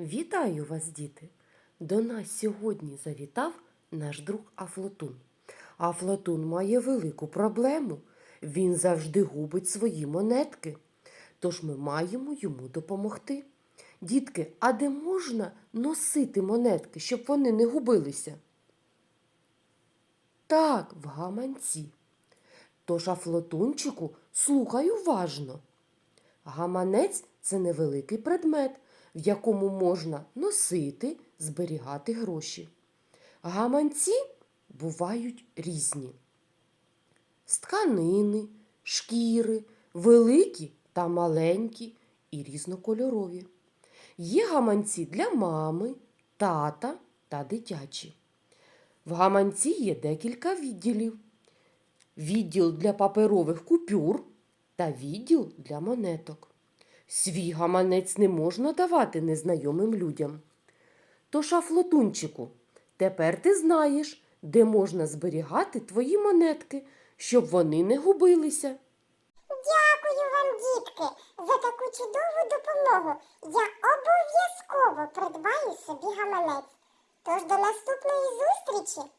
Вітаю вас, діти! До нас сьогодні завітав наш друг Афлатун. Афлатун має велику проблему. Він завжди губить свої монетки. Тож ми маємо йому допомогти. Дітки, а де можна носити монетки, щоб вони не губилися? Так, в гаманці. Тож Афлатунчику, слухай уважно. Гаманець це невеликий предмет, в якому можна носити, зберігати гроші. Гаманці бувають різні. З тканини, шкіри, великі та маленькі і різнокольорові. Є гаманці для мами, тата та дитячі. В гаманці є декілька відділів. Відділ для паперових купюр та відділ для монеток. Свій гаманець не можна давати незнайомим людям. Тож, Афлотунчику, тепер ти знаєш, де можна зберігати твої монетки, щоб вони не губилися. Дякую вам, дітки, за таку чудову допомогу. Я обов'язково придбаю собі гаманець. Тож до наступної зустрічі!